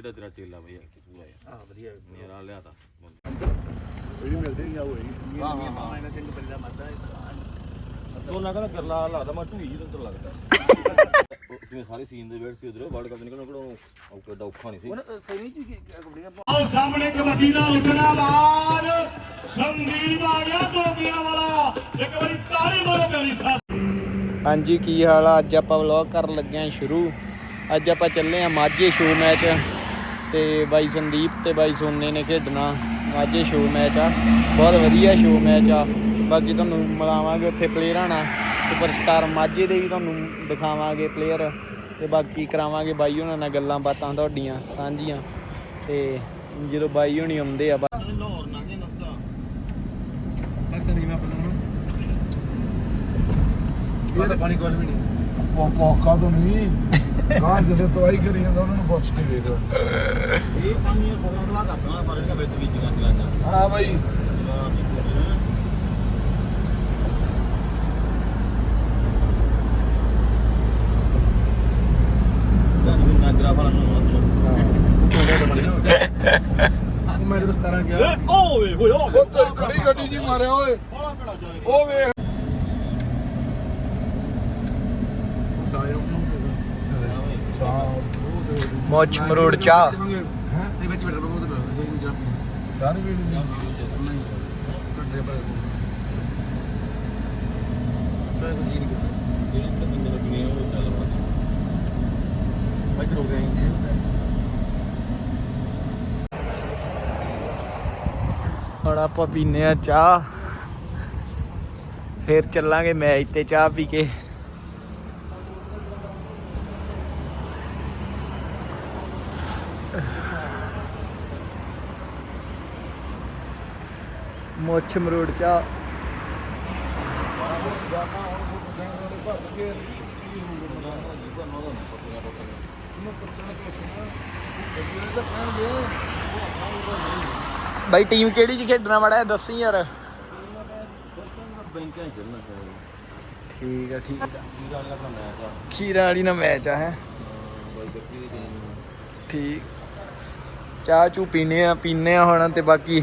ਜਿਹੜਾ ਤੇਰਾ ਚੇਲਾ ਬਈ? ਪੂਰਾ ਯਾਰ ਹਾਂ ਵਧੀਆ। ਮੇਰਾ ਲਿਆਤਾ। ਇਹ ਮਿਲਦੇ ਹੀ ਆ ਹੋਈ ਹਾਂ ਹਾਂ ਇਹਨਾਂ ਸਿੰਘ ਬੰਦਾ ਮਰਦਾ ਤੋ। ਨਾ ਕਹਿੰਦਾ ਕਰਲਾ ਲੱਗਦਾ ਮੈਂ ਢੂਈ ਜਿਹਾ ਤੈਨੂੰ ਲੱਗਦਾ। ਜਿਵੇਂ ਸਾਰੇ ਸੀਨ ਦੇ ਵੇੜ ਸੀ ਉਧਰ ਵਰਲਡ ਕੱਪ ਨਿਕਲਣਾ ਕੋਲ ਔਕਾ ਦਾ ਔਖਾ ਨਹੀਂ ਸੀ। ਹੁਣ ਸਹੀ ਜੀ ਕਬੜੀਆਂ ਆਓ ਸਾਹਮਣੇ ਕਬੱਡੀ ਦਾ ਉੱਠਣਾ ਬਾਦ ਸੰਦੀਪ ਆ ਗਿਆ ਦੋਗੀਆਂ ਵਾਲਾ। ਇੱਕ ਵਾਰੀ ਤਾੜੀ ਮਾਰੋ ਪਿਆਰੀ ਸਾਹ। ਹਾਂਜੀ ਕੀ ਹਾਲ ਆ? ਅੱਜ ਆਪਾਂ ਵਲੌਗ ਕਰਨ ਲੱਗੇ ਆ ਸ਼ੁਰੂ। ਅੱਜ ਆਪਾਂ ਚੱਲੇ ਆ ਮਾਝੇ ਸ਼ੋ ਮੈਚ ਤੇ ਬਾਈ ਸੰਦੀਪ ਤੇ ਬਾਈ ਸੋਨੇ ਨੇ ਖੇਡਣਾ। ਮਾਝੇ ਸ਼ੋ ਮੈਚ ਆ। ਬਹੁਤ ਵਧੀਆ ਸ਼ੋ ਮੈਚ ਆ। ਬਾਕੀ ਤੁਹਾਨੂੰ ਮਿਲਾਵਾਂਗੇ ਉੱਥੇ ਪਲੇਅਰਾਂ ਨਾਲ ਸੁਪਰਸਟਾਰ ਮਾਝੇ ਦੇ ਵੀ ਤੁਹਾਨੂੰ ਦਿਖਾਵਾਂਗੇ ਪਲੇਅਰ ਤੇ ਬਾਕੀ ਕਰਾਵਾਂਗੇ ਬਾਈ ਉਹਨਾਂ ਨਾਲ ਗੱਲਾਂ ਬਾਤਾਂ ਤੁਹਾਡੀਆਂ ਸਾਂਝੀਆਂ। ਤੇ ਜਦੋਂ ਬਾਈ ਹੋਣੀ ਆਉਂਦੇ ਆ ਬਾ- ਲਾਹੌਰ ਨਾ ਕੇ ਨਸਤਾ ਅਕਸਰ ਨਹੀਂ ਮੈਂ ਆਪਣਾ ਇਹ ਤਾਂ ਪਾਣੀ ਕੋਲ ਵੀ ਨਹੀਂ। ਪੋਕਾ ਤੋਂ ਨਹੀਂ। ਗਾਂ ਜਿਸੇ ਤਵਾਈ ਕਰੀ ਜਾਂਦਾ ਉਹਨਾਂ ਨੂੰ ਪੁੱਛ ਕੇ ਦੇਖ ਇਹ ਪਾਣੀ ਬਹੁਤ ਦਵਾ ਕਰਦਾ ਪਰ ਇਹਦਾ ਵਿੱਚ ਵਿੱਚ ਗੰਦ ਲਾਂਦਾ ਹਾਂ ਬਾਈ। ਮੈਂ ਜਦੋਂ 17 ਗਿਆ ਓਏ ਹੋਏ ਉਹ ਖੜੀ ਗੱਡੀ ਜੀ ਮਾਰਿਆ ਓਏ। ਉਹ ਵੇਖ। ਮੁੱਛ ਮਰੋੜ ਚਾਹ। ਇਹ ਵਿੱਚ ਬੈਠਾ ਬਹੁਤ ਬੜਾ ਜਾਨੀ ਵੀ ਨਹੀਂ ਜਿਹੜੀ ਬੰਦੇ ਲੱਗਣੀ ਉਹ ਚੱਲ ਪਾ ਬਾਈਕ ਗਏ ਹੁਣ ਆਪਾਂ ਪੀਨੇ ਆ ਚਾਹ। ਫਿਰ ਚੱਲਾਂਗੇ ਮੈਚ ਤੇ ਚਾਹ ਪੀ ਕੇ। ਮੁੱਛ ਮਰੋੜ ਚਾਹ ਬਾਈ ਟੀਮ ਕਿਹੜੀ ਚ ਖੇਡਣਾ ਮੜਾ ਦੱਸੀ ਯਾਰ। ਠੀਕ ਆ ਠੀਕ ਆ। ਖੀਰਾ ਵਾਲੀ ਨਾਲ ਮੈਚ ਆ, ਹੈ? ਠੀਕ। ਚਾਹ ਚੂ ਪੀਨੇ ਆ ਪੀਨੇ ਆ ਹੁਣ ਤੇ ਬਾਕੀ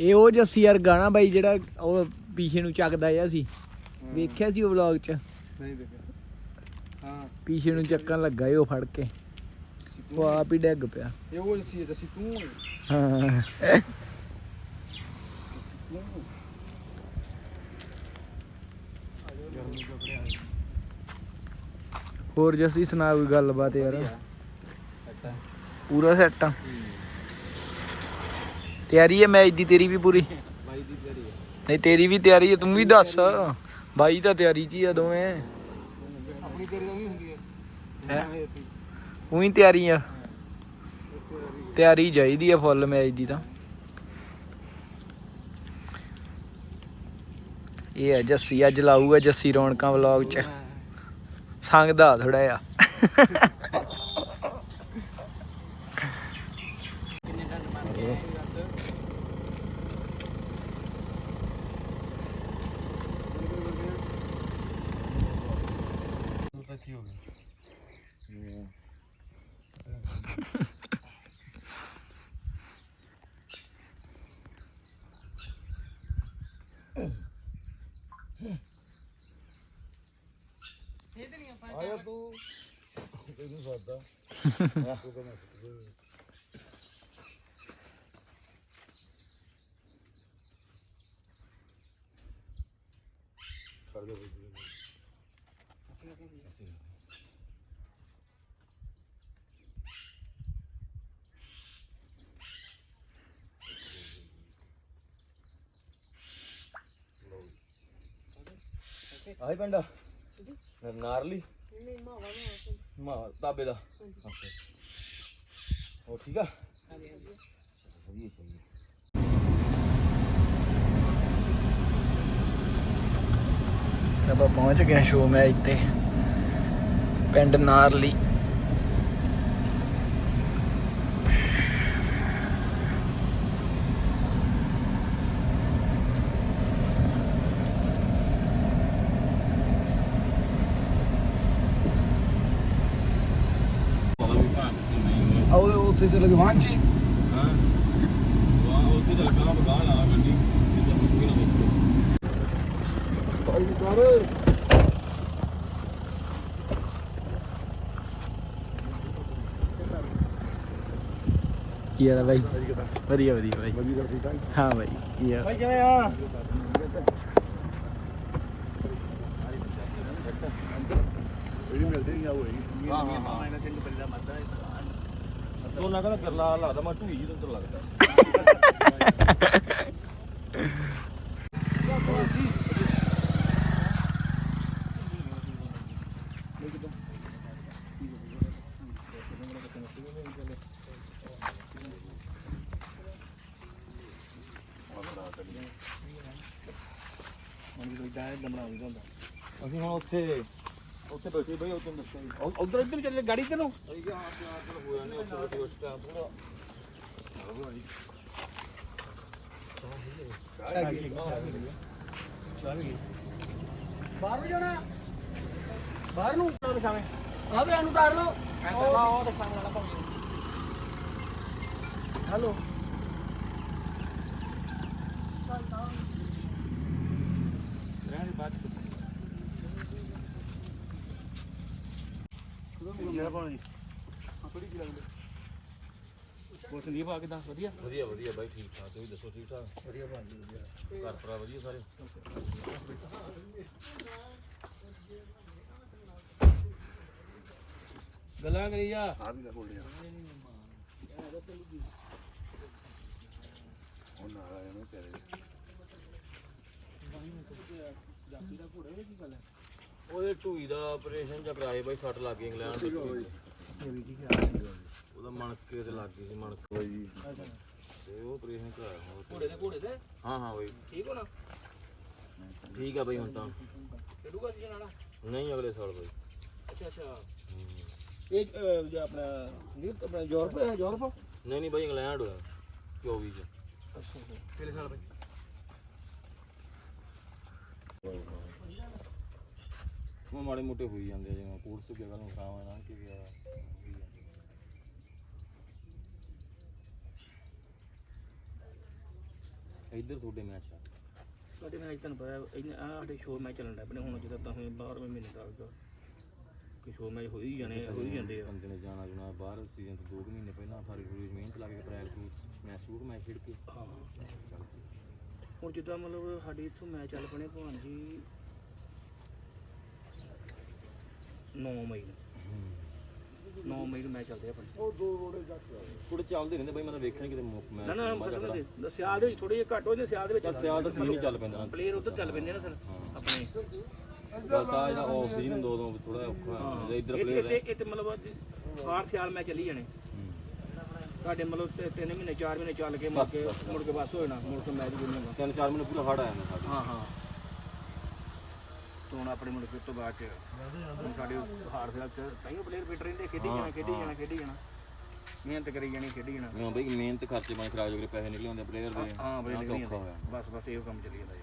ਇਹ ਉਹ ਜੱਸੀ ਯਾਰ ਗਾਣਾ ਬਾਈ ਜਿਹੜਾ ਉਹ ਪੀਛੇ ਨੂੰ ਚੱਕਦਾ ਜਿਹਾ ਸੀ। ਵੇਖਿਆ ਸੀ ਉਹ ਵਲੌਗ 'ਚ? ਨਹੀਂ ਦੇਖਿਆ। ਹਾਂ। ਪੀਛੇ ਨੂੰ ਚੱਕਣ ਲੱਗਾ ਏ ਉਹ ਫੜ ਕੇ। ਉਹ ਆਪ ਹੀ ਡਿੱਗ ਪਿਆ। ਇਹ ਉਹ ਸੀ ਜਸੀ ਤੂੰ ਹਾਂ। ਹੋਰ ਜੱਸੀ ਸੁਣਾ ਕੋਈ ਗੱਲਬਾਤ ਯਾਰ? ਪੂਰਾ ਸੈੱਟ ਆ। ਤਿਆਰੀ ਹੈ ਮੈਚ ਦੀ ਤੇਰੀ ਵੀ ਪੂਰੀ? ਬਾਈ ਦੀ ਤਿਆਰੀ ਹੈ। ਨਹੀਂ ਤੇਰੀ ਵੀ ਤਿਆਰੀ ਹੈ ਤੂੰ ਵੀ ਦੱਸ। ਬਾਈ ਤਾਂ ਤਿਆਰੀ 'ਚ ਹੀ ਆ ਦੋਵੇਂ। ਆਪਣੀ ਤਿਆਰੀ ਤਾਂ ਵੀ ਹੁੰਦੀ ਹੈ। ਹੈ? ਉਹੀ ਤਿਆਰੀ ਆ। ਤਿਆਰੀ। ਚਾਹੀਦੀ ਆ ਫੁੱਲ ਮੈਚ ਦੀ ਤਾਂ। ਇਹ ਹੈ ਜੱਸੀ ਅੱਜ ਲਾਊਗਾ ਜੱਸੀ ਰੌਣਕਾਂ ਵਲੌਗ 'ਚ। ਸੰਗਦਾ ਥੋੜਾ ਆ ਆਇਆ ਤੂੰ। ਤੈਨੂੰ ਸਾਦਾ ਆਹੀ ਪਿੰਡ। ਨਾਰਲੀ। ਮਾਵਾ ਤਾਬੇ ਦਾ। ਉਹ ਠੀਕ ਆ? ਵਧੀਆ ਚਾਹੀਏ ਆਪਾਂ ਪਹੁੰਚ ਗਏ ਸ਼ੋ ਮੈਚ ਤੇ। ਪਿੰਡ ਨਾਰਲੀ। ਉੱਥੇ ਤੇ ਲਗਵਾਨ ਜੀ ਹਾਂ। ਵਾਹ ਉੱਥੇ ਚੱਲ ਪਹਿਲਾਂ ਬਗਾ ਲਾ ਗੱਡੀ। ਇਹ ਤਾਂ ਮੁੱਕੀ ਨਾ ਮੁੱਕੀ ਭਾਈ ਕਰ। ਕੀ ਹਾਲ ਹੈ ਬਾਈ? ਵਧੀਆ ਵਧੀਆ ਬਾਈ। ਹਾਂ ਬਾਈ ਕੀ ਹਾਲ? ਭਾਈ ਕਿਵੇਂ ਆ? ਇਹ ਵੀ ਮਿਲਦੇ ਹੀ ਆ ਉਹ ਹੀ ਹਾਂ, ਹਾਂ, ਹਾਂ। ਮਾਈਨਸ ਇੰਟ ਬੰਦਾ ਮੱਦਾ ਦੋਨਾਂ ਕਹਿੰਦਾ ਗਰਲਾ ਲੱਗਦਾ ਮੈਂ ਢੂਈ ਜਿਹਦੇ ਤੋਂ ਲੱਗਦਾ। ਅਸੀਂ ਹੁਣ ਉੱਥੇ ਉੱਥੇ ਬੈਠੇ ਬਈ ਉੱਥੇ ਦੱਸਿਆ ਜੀ। ਉਧਰ ਇੱਧਰ ਚੱਲੇ ਗਾੜੀ ਤੇ ਨੂੰ ਅਸੀਂ ਕਿਹਾ ਹਾਂ ਪਿਆਰ ਨਾਲ ਹੋ ਜਾਂਦੇ ਉੱਥੇ ਬੈਠੇ ਉਸ ਟਾਈਮ ਥੋੜਾ ਬਾਹਰ ਨੂੰ ਜਾਣਾ। ਬਾਹਰ ਨੂੰ। ਦਿਖਾਵੇਂ। ਆ ਵੇ ਅਨੂ ਤਾਰ ਲੋ ਉਹ ਦਿਖਾਉਣ ਵਾਲਾ ਭਾਵੇਂ ਹੈਲੋ। ਪਾਉਣਾ ਜੀ। ਥੋੜੀ ਜਿਹੀ ਲੱਗਦੀ ਹੋਰ ਸੰਦੀਪ ਆ ਕਿਦਾਂ ਵਧੀਆ? ਵਧੀਆ ਵਧੀਆ ਬਾਈ ਠੀਕ ਠਾਕ ਤੁਸੀਂ ਦੱਸੋ ਠੀਕ ਠਾਕ? ਵਧੀਆ ਬਣ ਜੀ ਵਧੀਆ। ਘਰ ਭਰਾ ਵਧੀਆ ਸਾਰੇ? ਗੱਲਾਂ ਕਰੀ ਜਾ। ਆ ਵੀ ਬੋਲ ਰਿਹਾ ਉਹ ਨਾਲ ਆਇਆ ਨਾ ਤੇਰੇ। ਉਹਦੇ ਢੂਈ ਦਾ ਆਪਰੇਸ਼ਨ ਜਾਂ ਕਰਾਏ ਬਾਈ ਸੱਟ ਲੱਗ ਗਈ ਇੰਗਲੈਂਡ ਦੇ। ਉਹਦਾ ਮਣਕੇ ਤੇ ਲੱਗ ਗਈ ਸੀ ਮਣਕੇ। ਬਾਈ ਤੇ ਉਹ ਆਪਰੇਸ਼ਨ ਕਰਾਇਆ ਹੁਣ। ਉੱਥੇ। ਘੋੜੇ ਦੇ ਘੋੜੇ ਦੇ? ਹਾਂ ਹਾਂ ਬਾਈ। ਠੀਕ ਹੋਣਾ? ਠੀਕ ਆ ਬਾਈ ਹੁਣ ਤਾਂ। ਕਿਹੜੂਗਾ ਸੀ ਨਾਲਾ? ਨਹੀਂ ਅਗਲੇ ਸਾਲ ਬਾਈ। ਅੱਛਾ ਅੱਛਾ। ਇਹ ਅਹ, ਜੋ ਆਪਣਾ ਨੀਤ ਆਪਣਾ ਯੂਰਪ ਹੈ ਯੂਰਪ? ਨਹੀਂ ਨਹੀਂ ਬਾਈ ਇੰਗਲੈਂਡ ਹੋਇਆ 24 ਚ। ਅੱਛਾ। ਕਿਹੜੇ ਸਾਲ ਬਈ? ਉਹ ਮਾੜੇ ਮੋਟੇ ਹੋਈ ਜਾਂਦੇ ਆ ਜਿਵੇਂ ਕੋਰਸ ਤੋਂ ਕੱਲ ਨੂੰ ਖਾਵਾਂ ਨਾ ਕਿ ਗਿਆ ਇੱਧਰ ਤੁਹਾਡੇ ਮੈਚ ਆ। ਸਾਡੇ ਮੈਚ ਤੁਹਾਨੂੰ ਪਤਾ ਇਹਨੇ ਆ ਸਾਡੇ ਸ਼ੋਅ ਮੈਚ ਚੱਲਣ ਲੱਗ ਪਏ ਹੁਣ ਜਦੋਂ ਤਾਂ 12ਵੇਂ ਮਹੀਨੇ ਦਾ ਆਊਗਾ ਕਿ ਸ਼ੋਅ ਮੈਚ ਹੋ ਹੀ ਜਾਣੇ ਹੋ ਹੀ ਜਾਂਦੇ ਆ। ਬੰਦੇ ਨੇ ਜਾਣਾ ਜੁਣਾ ਬਾਹਰ ਸੀਜ਼ਨ ਤੋਂ 2 ਮਹੀਨੇ ਪਹਿਲਾਂ ਸਾਰੀ ਪੂਰੀ ਮਿਹਨਤ ਲਾ ਕੇ ਅਪ੍ਰੈਲ ਨੂੰ ਮੈਚ ਸ਼ੁਰੂ ਮੈਚ ਖੇਡ ਕੇ ਹਾਂ ਹੁਣ ਜਿੱਦਾਂ ਮਤਲਬ ਸਾਡੇ ਇੱਥੋਂ ਮੈਚ ਚੱਲ ਪਣੇ ਭਾਣ ਜੀ 9 ਮਈ ਨੂੰ। 9 ਮਈ ਨੂੰ ਮੈਚ ਚੱਲਦੇ ਆ ਆਪਣੇ। ਥੋੜੇ ਚੱਲਦੇ ਰਹਿੰਦੇ ਬਾਈ ਮੈਂ ਤਾਂ ਵੇਖਿਆ ਕਿਤੇ ਮੈਚ ਨਾ ਨਾ ਮਤਲਬ ਸਿਆਲ ਦੇ ਵਿੱਚ ਥੋੜੇ ਜਿਹਾ ਘੱਟ ਹੋ ਜਾਂਦੇ ਸਿਆਲ ਦੇ ਵਿੱਚ ਸਿਆਲ ਦਾ ਸੀਜ਼ਨ ਹੀ ਚੱਲ ਪੈਂਦਾ ਨਾ। ਪਲੇਅਰ ਉਧਰ ਚੱਲ ਪੈਂਦੇ ਨਾ ਸਰ ਆਪਣੇ। ਆ ਜਿਹੜਾ ਆਫ ਸੀਜ਼ਨ ਦੋ ਦੋ ਥੋੜਾ ਔਖਾ ਹੋ। ਜਾਂਦਾ ਇੱਧਰ ਪਲੇਅਰ ਤੇ ਇਹ ਤੇ ਮਤਲਬ ਅੱਜ ਹਾਰ ਸਿਆਲ ਮੈਚ ਚੱਲੀ ਜਾਣੇ। ਤੁਹਾਡੇ ਮਤਲਬ ਤੇ- ਤਿੰਨ ਮਹੀਨੇ ਚਾਰ ਮਹੀਨੇ ਚੱਲ ਕੇ ਮੁੜ ਕੇ ਮੁੜ ਕੇ ਬਸ ਹੋ ਜਾਣਾ ਮੁੜ ਕੇ ਮੈਚ ਹੋਣਾ ਤਿੰਨ ਚਾਰ ਮਹੀਨੇ ਪੂਰਾ ਹੜ ਆ ਜਾਂਦਾ ਸਾਡੇ ਹਾਂ ਹਾਂ। ਤੋਂ ਹੁਣ ਆਪਣੇ ਉਸ ਤੋਂ ਬਾਅਦ ਚ। ਹੁਣ ਸਾਡੇ ਹਾਰ ਸਿਆਲ ਚ ਤਾਈਓ ਪਲੇਅਰ ਫਿੱਟ ਰਹਿੰਦੇ ਖੇਡੀ ਜਾਣਾ ਖੇਡੀ ਜਾਣਾ ਖੇਡੀ ਜਾਣਾ। ਮਿਹਨਤ ਕਰੀ ਜਾਣੀ ਖੇਡੀ ਜਾਣਾ। ਮੈਂ ਬਈ ਮਿਹਨਤ ਖਰਚੇ ਬਣ ਖਰਾਬ ਜੋਗੇ ਪੈਸੇ ਨਿਕਲੇ ਹੁੰਦੇ ਪਲੇਅਰ ਦੇ। ਹਾਂ ਬਈ ਨਿਕਲੀ ਜਾਂਦੇ ਬਸ ਬਸ ਇਹੋ ਕੰਮ ਚੱਲੀ ਜਾਂਦਾ ਜੀ।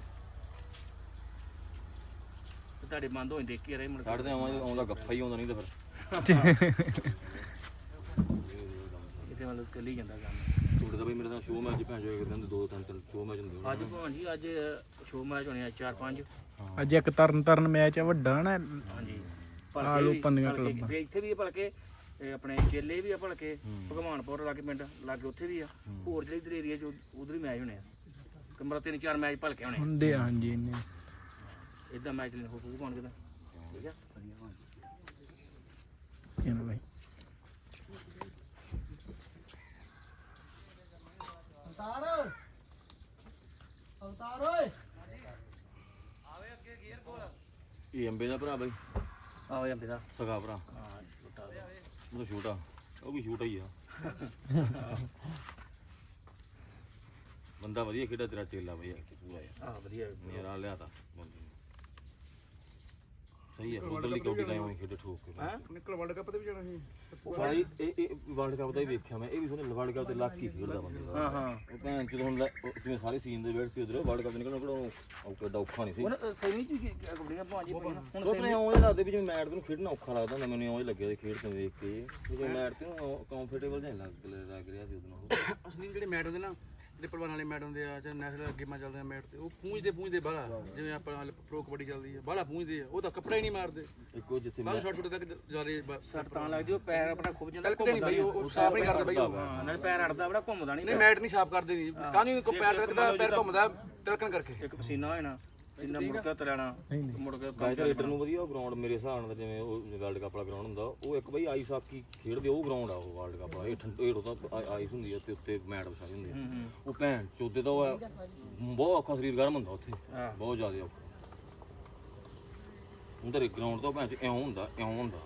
ਤੇ ਤੁਹਾਡੇ ਬੰਦ ਹੋਏ ਦੇਖ ਕੇ ਰਹੇ ਕੇ ਸਾਡੇ ਤੇ ਆਵਾਂ ਆਉਂਦਾ ਗੱਫਾ ਹੀ ਆਉਂਦਾ ਨਹੀਂ ਤਾਂ ਫਿਰ। ਇੱਥੇ ਮਤਲਬ ਚੱਲੀ ਜਾਂਦਾ ਕੰਮ। ਤੁਹਾਡੇ ਤਾਂ ਬਈ ਮੇਰੇ ਨਾਲ ਸ਼ੋਅ ਮੈਚ ਭੈਣ ਜੋ ਦੋ ਤਿੰਨ ਤਿੰਨ ਸ਼ੋਅ ਮੈਚ ਹੁੰਦੇ ਹੋਣੇ। ਅੱਜ ਭਾਣ ਜੀ ਅੱਜ ਸ਼ੋਅ ਮੈਚ ਹੋਣੇ ਆ ਚਾਰ ਪੰਜ। ਅੱਜ ਇੱਕ ਤਰਨ ਤਰਨ ਮੈਚ ਆ ਵੱਡਾ ਨਾ। ਹਾਂਜੀ। ਆਲੂ ਪੰਨੀਆਂ ਭਲਕੇ ਕਲੱਬਾਂ। ਵੀ ਇੱਥੇ ਵੀ ਆ ਭਲਕੇ ਇਹ ਆਪਣੇ ਚੇਲੇ ਵੀ ਆ ਭਲਕੇ ਭਗਵਾਨਪੁਰ ਲਾਗੇ ਪਿੰਡ ਲਾਗੇ ਉੱਥੇ ਵੀ ਆ। ਹੋਰ ਜਿਹੜੇ ਇਧਰ ਏਰੀਆ ਚ ਉਧਰ ਹੀ ਮੈਚ ਹੋਣੇ ਆ। ਮਤਲਬ ਤਿੰਨ ਚਾਰ ਮੈਚ ਭਲਕੇ ਹੋਣੇ ਹੁੰਦੇ ਆ ਹਾਂਜੀ ਇੰਨੇ। ਇਦਾਂ ਮੈਚ ਨਹੀਂ ਹੋ ਪਊ ਭਾਣ ਕਿਦਾ? ਠੀਕ ਆ? ਚਲੋ ਬਾਈ। ਇਹ ਅੰਬੇ ਦਾ ਭਰਾ ਬਈ। ਆਓ ਜਾਂਦੇ ਦਾ। ਸਗਾ ਭਰਾ। ਹਾਂ ਛੋਟਾ ਉਹ ਤਾਂ ਛੋਟਾ। ਉਹ ਵੀ ਛੋਟਾ ਹੀ ਆ। ਬੰਦਾ ਵਧੀਆ ਖੇਡਾ ਤੇਰਾ ਚੇਲਾ ਬਈ ਪੂਰਾ। ਆ ਵਧੀਆ। ਮੇਰਾ ਲਿਆਤਾ। ਬੰਦੇ ਨੂੰ ਸਹੀ ਹੈ ਉਧਰਲੀ ਕੌਡੀ ਤਾਂ ਐਵੇਂ ਖੇਡੇ ਠੋਕ ਕੇ ਹਾਂ? ਨਿਕਲ ਵਰਲਡ ਕੱਪ ਤੇ ਵੀ ਜਾਣਾ ਸੀ। ਭਾਈ ਇਹ ਇਹ ਵਰਲਡ ਕੱਪ ਦਾ ਹੀ ਵੇਖਿਆ ਮੈਂ ਇਹ ਵੀ ਸੁਣ ਵਰਲਡ ਕੱਪ ਤੇ ਲੱਕ ਹੀ ਖੇਡਦਾ ਬੰਦੇ। ਦਾ ਹਾਂ ਹਾਂ। ਉਹ ਭੈਣ ਜਦੋਂ ਹੁਣ ਜਿਵੇਂ ਸਾਰੇ ਸੀਨ ਦੇ ਵੇਟ ਸੀ ਉਧਰ ਵਰਲਡ ਕੱਪ ਨਿਕਲਣਾ ਕਿੱਡਾ ਔਖਾ ਨਹੀਂ ਸੀ। ਹੁਣ ਸੈਮੀ ਚ ਕੀ ਕਬੜੀਆਂ ਭਾਂਜੀ ਹੁਣ ਉਹ ਆਪਣੇ ਉਹ ਲੱਗਦੇ ਵੀ ਜਿਵੇਂ ਮੈਟ ਤੇ ਨੂੰ ਖੇਡਣਾ ਔਖਾ ਲੱਗਦਾ ਹੁੰਦਾ ਮੈਨੂੰ ਉਹ ਲੱਗਿਆ ਖੇਡ ਤੋਂ ਵੇਖ ਕੇ। ਜਿਵੇਂ ਮੈਟ ਤੇ ਕੰਫਰਟੇਬਲ ਜਿਹਾ ਲੱਗ ਰਿਹਾ ਸੀ ਉਦੋਂ ਉਹ ਅਸਲੀ ਜਿਹੜੇ ਮੈਟ ਹੁੰਦੇ ਨਾ ਪਹਿਲਵਾਨ ਵਾਲੇ ਮੈਟ ਹੁੰਦੇ ਆ ਜਾਂ ਨੈਸ਼ਨਲ ਗੇਮਾਂ ਚੱਲਦੀਆਂ ਮੈਟ ਤੇ ਉਹ ਪੂੰਝਦੇ ਪੂੰਝਦੇ ਬਾਹਲਾ। ਜਿਵੇਂ ਆਪਾਂ ਪ੍ਰੋ ਕਬੱਡੀ ਚੱਲਦੀ ਆ ਬਾਹਲਾ ਪੂੰਝਦੇ ਆ। ਉਹ ਤਾਂ ਕੱਪੜਾ ਹੀ ਨਹੀਂ ਮਾਰਦੇ। ਇੱਕੋ ਜਿੱਥੇ ਬਾਹਰ ਛੋਟੇ ਛੋਟੇ ਤੱਕ ਜਾਰੇ ਸੱਟ ਤਾਂ ਲੱਗਦੀ ਉਹ ਪੈਰ ਆਪਣਾ ਖੁੱਬ ਜਾਂਦਾ ਤਲਕਦੇ ਨਹੀਂ ਬਈ ਉਹ ਸਾਫ਼ ਨਹੀਂ ਕਰਦੇ ਬਈ ਉਹ। ਨਾਲ ਪੈਰ ਅੜਦਾ ਬੜਾ ਘੁੰਮਦਾ ਨਹੀਂ ਨਹੀਂ ਮੈਟ ਨਹੀਂ ਸਾਫ਼ ਕਰਦੇ ਨਹੀਂ ਨਹੀਂ ਕੋ ਪੈਰ ਤਲਕਦਾ ਪੈਰ ਘੁੰਮਦਾ ਤਿਲਕਣ ਕਰਕੇ। ਇੱਕ ਪਸੀਨਾ ਹੋਏ ਨਾ। ਪਸੀਨਾ ਮੁੜ ਕੇ ਤਲਣਾ ਮੁੜ ਕੇ ਗਾਇ ਤਾਂ ਲੀਡਰ ਨੂੰ ਵਧੀਆ ਗਰਾਊਂਡ ਮੇਰੇ ਹਿਸਾਬ ਨਾਲ ਜਿਵੇਂ ਉਹ ਵਰਲਡ ਕੱਪ ਵਾਲਾ ਗਰਾਊਂਡ ਹੁੰਦਾ ਉਹ ਇੱਕ ਬਈ ਆਈਸ ਹਾਕੀ ਖੇਡਦੇ ਉਹ ਗਰਾਊਂਡ ਆ ਉਹ ਵਰਲਡ ਕੱਪ ਵਾਲਾ। ਇਹ ਠੰਡੇ ਹੇਠੋਂ ਤਾਂ ਆਈਸ ਹੁੰਦੀ ਆ ਤੇ ਉੱਤੇ ਮੈਟ ਵਿਛਾਈ ਹੁੰਦੀ ਆ। ਉਹ ਭੈਣ ਚੋਦੇ ਤਾਂ ਉਹ ਬਹੁਤ ਔਖਾ ਸਰੀਰ ਗਰਮ ਹੁੰਦਾ ਉੱਥੇ। ਹਾਂ। ਬਹੁਤ ਜ਼ਿਆਦਾ ਔਖਾ। ਉਹਦੇ ਗਰਾਊਂਡ ਤੋਂ ਭੈਣ ਚ ਇਉਂ ਹੁੰਦਾ ਇਉਂ ਹੁੰਦਾ।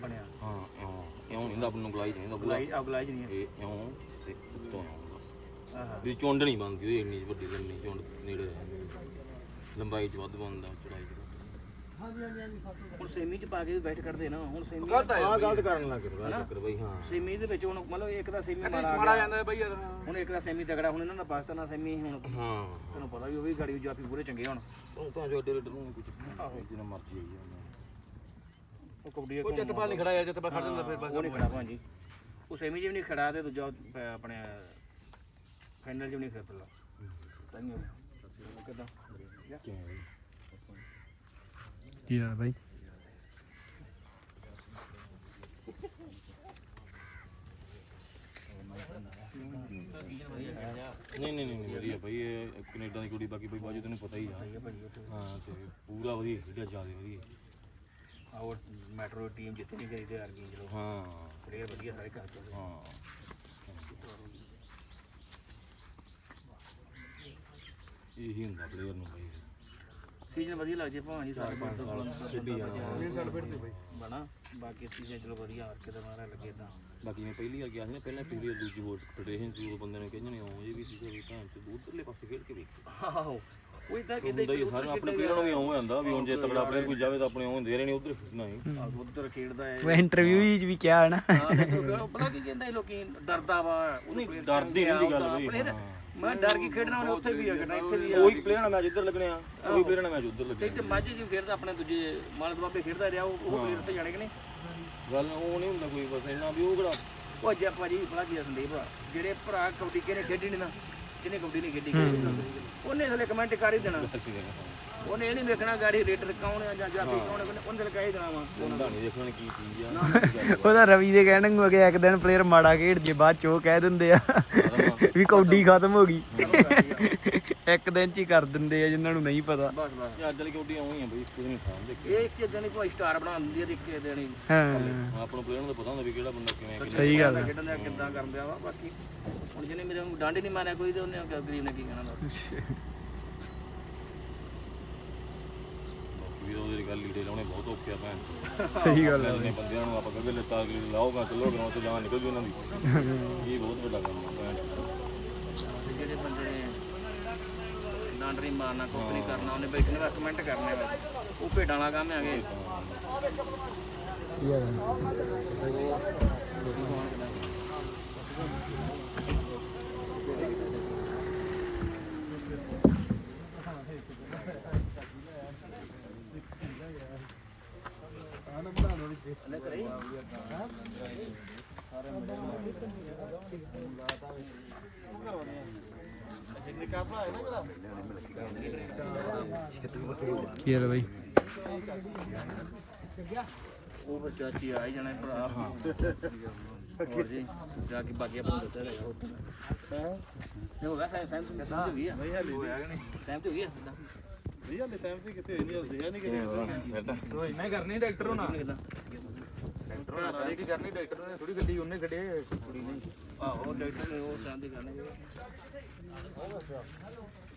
ਬਣਿਆ। ਹਾਂ ਇਉਂ ਇਉਂ ਨਹੀਂ ਹੁੰਦਾ ਆਪ ਨੂੰ ਗਲਾਈ ਚਾਹੀਦਾ ਪੂਰਾ ਲਾਈ ਅਬ ਲਾਈ ਜਣੀ ਇਹ ਇਉਂ ਤੇ ਉੱਤੋਂ ਇਉਂ ਹੁੰਦਾ। ਆਹਾ। ਵੀ ਚੁੰਡ ਨਹੀਂ ਬਣਦੀ ਇੰਨੀ ਵੱਡੀ ਲੰਮੀ ਚੁੰਡ ਨੇੜੇ ਰਹਿੰਦੀ। ਲੰਬਾਈ ਚ ਵੱਧ ਬਣਦਾ ਚੜਾਈ ਚ ਹੁਣ ਸੈਮੀ ਚ ਪਾ ਕੇ ਬੈਠ ਕਰਦੇ ਨਾ ਹੁਣ ਸੈਮੀ ਗਲਤ ਆ ਆਹ ਗਲਤ ਕਰਨ ਲੱਗ ਰਿਹਾ ਚੱਕਰ ਬਈ ਹਾਂ। ਸੈਮੀ ਦੇ ਵਿੱਚ ਹੁਣ ਮਤਲਬ ਇੱਕ ਦਾ ਸੈਮੀ ਮਾਰਾ ਆ ਮਾੜਾ ਗਿਆ। ਜਾਂਦਾ ਬਈ ਯਾਰ। ਹੁਣ ਇੱਕ ਦਾ ਸੈਮੀ ਤਗੜਾ ਹੁਣ ਇਹਨਾਂ ਦਾ ਪਾਕਿਸਤਾਨ ਦਾ ਸੈਮੀ ਹੁਣ ਹਾਂ। ਤੁਹਾਨੂੰ ਪਤਾ ਵੀ ਉਹ ਵੀ ਗਾੜੀ ਜਾਫੀ ਪੂਰੇ ਚੰਗੇ ਹੁਣ। ਉਹ ਤਾਂ ਜੋ ਏਡੇ ਨੂੰ ਕੁਝ ਜਿੰਨਾ ਮਰਜ਼ੀ ਆਈ ਜਾਂਦਾ ਉਹ ਕਬੱਡੀ ਉਹ ਜੱਤਪਾਲ ਨਹੀਂ ਖੜਾ ਯਾਰ ਜੱਤਪਾਲ ਖੜ ਜਾਂਦਾ ਫਿਰ ਉਹ ਨਹੀਂ ਖੜਾ ਭਾਂਜੀ। ਉਹ ਸੈਮੀ 'ਚ ਵੀ ਨਹੀਂ ਖੜਾ ਤੇ ਦੂਜਾ ਆਪਣੇ ਫਾਈਨਲ 'ਚ ਵੀ ਨਹੀਂ ਖੜਾ ਪਹਿਲਾਂ ਤਾਈਓ ਕਿਦਾਂ? ਕੀ ਹਾਲ ਬਾਈ? ਨਹੀਂ ਨਹੀਂ ਨਹੀਂ ਵਧੀਆ ਬਈ ਇਹ ਕੈਨੇਡਾ ਦੀ ਕੁੜੀ ਬਾਕੀ ਬਈ ਬਾਜੂ ਤੈਨੂੰ ਪਤਾ ਹੀ ਆ। ਹਾਂ ਤੇ ਪੂਰਾ ਵਧੀਆ ਖੇਡਿਆ ਜ਼ਿਆਦਾ ਵਧੀਆ। ਆਹ ਮੈਟਰੋ ਟੀਮ ਜਿੱਤੇ ਨਹੀਂ ਗਈ ਤੇ ਹਾਰ ਗਈ ਚਲੋ ਹਾਂ। ਪਲੇਅਰ ਵਧੀਆ ਸਾਰੇ ਕਰ ਚੁੱਕੇ ਹਾਂ। ਇਹੀ ਹੁੰਦਾ ਪਲੇਅਰ ਨੂੰ ਬਈ। ਸੀਜ਼ਨ ਵਧੀਆ ਲੱਗ ਜੇ ਭਾਂਜੀ ਸਾਰੇ ਪਿੰਡ ਤੋਂ ਖੇਡੀ ਜਾਣਾ। ਬਣਾ ਬਾਕੀ ਸੀਜ਼ਨ ਚਲੋ ਵਧੀਆ ਹਾਰ ਕੇ ਤਾਂ ਮਾਰਾ ਲੱਗੇ ਤਾਂ। ਬਾਕੀ ਮੈਂ ਪਹਿਲੀ ਵਾਰ ਗਿਆ ਸੀ ਨਾ ਪਹਿਲਾਂ ਪਿਛਲੀ ਵਾਰ ਦੂਜੀ ਹੋਰ ਫੈਡਰੇਸ਼ਨ ਸੀ ਉਹ ਬੰਦੇ ਨੇ ਕਹਿੰਦੇ ਨੇ ਆਉਂ ਇਹ ਵੀ ਸੀ ਕਿ ਭੈਣ ਤੇ ਉਧਰਲੇ ਪਾਸੇ ਖੇਡ ਕੇ ਵੇਖੀ ਆਹੋ ਉਹ ਇਦਾਂ ਹੁੰਦਾ ਹੀ ਸਾਰੇ ਆਪਣੇ ਪਲੇਅਰਾਂ ਨੂੰ ਵੀ ਆਉਂ ਜਾਂਦਾ ਵੀ ਹੁਣ ਜੇ ਤਗੜਾ ਪਲੇਅਰ ਕੋਈ ਜਾਵੇ ਤਾਂ ਆਪਣੇ ਆਉਂ ਦੇ ਰਹੇ ਨੇ ਉਧਰ ਖੇਡਣਾ ਹੀ। ਉਧਰ ਖੇਡਦਾ ਹੈ। ਮੈਂ ਇੰਟਰਵਿਊ ਵਿੱਚ ਵੀ ਕਿਹਾ ਨਾ। ਹਾਂ ਦੇਖੋ ਪਤਾ ਕੀ ਕਹਿੰਦਾ ਲੋਕੀ ਡਰਦਾ ਵਾ ਉਹਨੂੰ ਡਰਦੇ ਹੁੰਦੀ ਗੱਲ ਬਈ। ਮੈਂ ਡਰ ਕੇ ਖੇਡਣਾ ਉਹਨੇ ਉੱਥੇ ਵੀ ਆ ਖੇਡਣਾ ਇੱਥੇ ਵੀ ਆ। ਉਹੀ ਪਲੇਅਰ ਨਾਲ ਮੈਚ ਇੱਧਰ ਲੱਗਣੇ ਆ ਉਹੀ ਪਲੇਅਰ ਨਾਲ ਮੈਚ ਉੱਧਰ ਲੱਗਣੇ ਤੇ ਮਾਝੇ ਜੀ ਖੇਡਦਾ ਆਪਣੇ ਦੂਜੇ ਮਾਨਦ ਬਾਬੇ ਖੇਡਦਾ ਰਿਹਾ ਉਹ ਉਹ ਪਲੇਅਰ ਤੇ ਜਾਣੇ ਕਿ ਨਹੀਂ? ਗੱਲ ਉਹ ਨਹੀਂ ਹੁੰਦਾ ਕੋਈ ਬਸ ਇੰਨਾ ਵੀ ਉਹ ਕਿਹੜਾ ਉਹ ਜੀ ਭਲਾ ਕੀ ਆ ਸੰਦੀਪ ਜਿਹੜੇ ਭਰਾ ਕਬੱਡੀ ਕਿਹਨੇ ਖੇਡੀ ਨਹੀਂ ਨਾ ਜਿਹਨੇ ਕਬੱਡੀ ਨਹੀਂ ਖੇਡੀ ਉਹਨੇ ਥੱਲੇ ਕਮੈਂਟ ਕਰ ਹੀ ਦੇਣਾ। ਉਹਨੇ ਇਹ ਨਹੀਂ ਵੇਖਣਾ ਗਾੜੀ ਰੇਡਰ ਕੌਣ ਆ ਜਾਂ ਜਾਫੀ ਕੌਣ ਆ ਉਹਨੇ ਲਗਾ ਹੀ ਦੇਣਾ ਵਾ। ਹੁੰਦਾ ਨਹੀਂ ਦੇਖਣ ਕੀ ਚੀਜ਼ ਆ। ਉਹਦਾ ਰਵੀ ਦੇ ਕਹਿਣ ਨੂੰ ਕਿ ਇੱਕ ਦਿਨ ਪਲੇਅਰ ਮਾੜਾ ਖੇਡ ਜੇ ਬਾਅਦ ਚ ਉਹ ਕਹਿ ਦਿੰਦੇ ਆ। ਵੀ ਕੌਡੀ ਖਤਮ ਹੋ ਗਈ। ਇੱਕ ਦਿਨ ਚ ਹੀ ਕਰ ਦਿੰਦੇ ਆ ਜਿਨ੍ਹਾਂ ਨੂੰ ਨਹੀਂ ਪਤਾ। ਬਸ ਬਸ। ਇਹ ਅੱਜ ਵਾਲੀ ਕੌਡੀ ਆਉਂ ਹੀ ਆ ਬਈ ਕੁਝ ਨਹੀਂ ਖਾਂਦੇ ਇਹ ਇੱਕ ਦਿਨ। ਕੋਈ ਸਟਾਰ ਬਣਾ ਦਿੰਦੀ ਆ ਤੇ ਇੱਕ ਦਿਨ ਹਾਂ। ਆਪਾਂ ਨੂੰ ਪਲੇਅਰ ਨੂੰ ਤਾਂ ਪਤਾ ਹੁੰਦਾ ਵੀ ਕਿਹੜਾ ਬੰਦਾ ਕਿਵੇਂ ਕਿੰਨੇ ਸਹੀ ਗੱਲ ਹੈ ਖੇਡਣ ਦਾ ਕਿੱਦਾਂ ਕਰਦੇ ਆ ਵਾ ਬਾਕੀ ਹੁਣ ਜਿਹਨੇ ਮੇਰੇ ਨੂੰ ਡਾਂਡੇ ਨਹੀਂ ਮਾਰਿਆ ਕੋਈ ਤੇ ਉਹਨੇ ਗਰੀਬ ਨੇ ਕੀ ਕਹਿਣਾ। ਦੱਸ ਵੀ ਉਹਦੀ ਗੱਲ ਲੀੜੇ ਲਾਉਣੇ ਬਹੁਤ ਔਖੇ ਆ ਭੈਣ ਸਹੀ ਗੱਲ ਹੈ ਨੇ ਬੰਦਿਆਂ ਨੂੰ ਆਪਾਂ ਕਦੇ ਲੱਤਾਂ ਅਗਲੀ ਲਾਓਗਾ ਚਲੋ ਗਰਾਉਂ ਤੇ ਜਾਨ ਨਿਕਲ ਜੂ ਉਹਨਾਂ ਦੀ। ਇਹ ਬਹੁਤ ਵੱਡਾ ਕੰਮ ਆ ਭੈਣ ਜਿਹੜੇ ਬੰਦੇ ਨੇ ਡਾਂਡ ਮਾਰਨਾ ਕੁਝ ਨਹੀਂ ਕਰਨਾ, ਉਹਨੇ ਬੈਠਣ ਨੇ ਕਮੈਂਟ ਕਰਨੇ ਉਹ ਭੇਡਾਂ ਵਾਲਾ ਕੰਮ ਹੈਗੇ ਕੀ ਹਾਲ ਬਾਈ। ਉਹ ਫਿਰ ਚਾਚੀ ਆ ਹੀ ਜਾਣਾ ਭਰਾ ਹਾਂ ਹੋਰ ਜੀ ਜਾ ਕੇ ਬਾਕੀ ਆਪਾਂ ਨੂੰ ਦੱਸਿਆ ਰਹੇਗਾ ਉੱਥੇ ਹਾਂ ਇਹ ਹੋ ਗਿਆ ਸਹਿਮ ਸਹਿਮ ਸਹਿਮ ਹੋ ਗਈ ਆ ਬਈ ਹਾਲੇ ਹੋਇਆ ਕਿ ਨਹੀਂ ਸਹਿਮ ਤੇ ਹੋ ਗਈ ਆ ਮੈਂ ਕਰਨੀ ਡਾਕਟਰ ਹੋਣਾ ਕਿਦਾਂ ਡਾਕਟਰ ਹੋਣਾ ਸਾਰੇ ਕੀ ਕਰਨੀ ਡਾਕਟਰ ਨੇ ਥੋੜੀ ਗੱਡੀ ਉਹਨੇ ਕੱਢੇ ਕੁੜੀ ਨੇ ਆਹੋ, ਡਾਕਟਰ ਨੇ ਉਹ ਸਹਿਮ ਦੀ ਕਰਨੇ।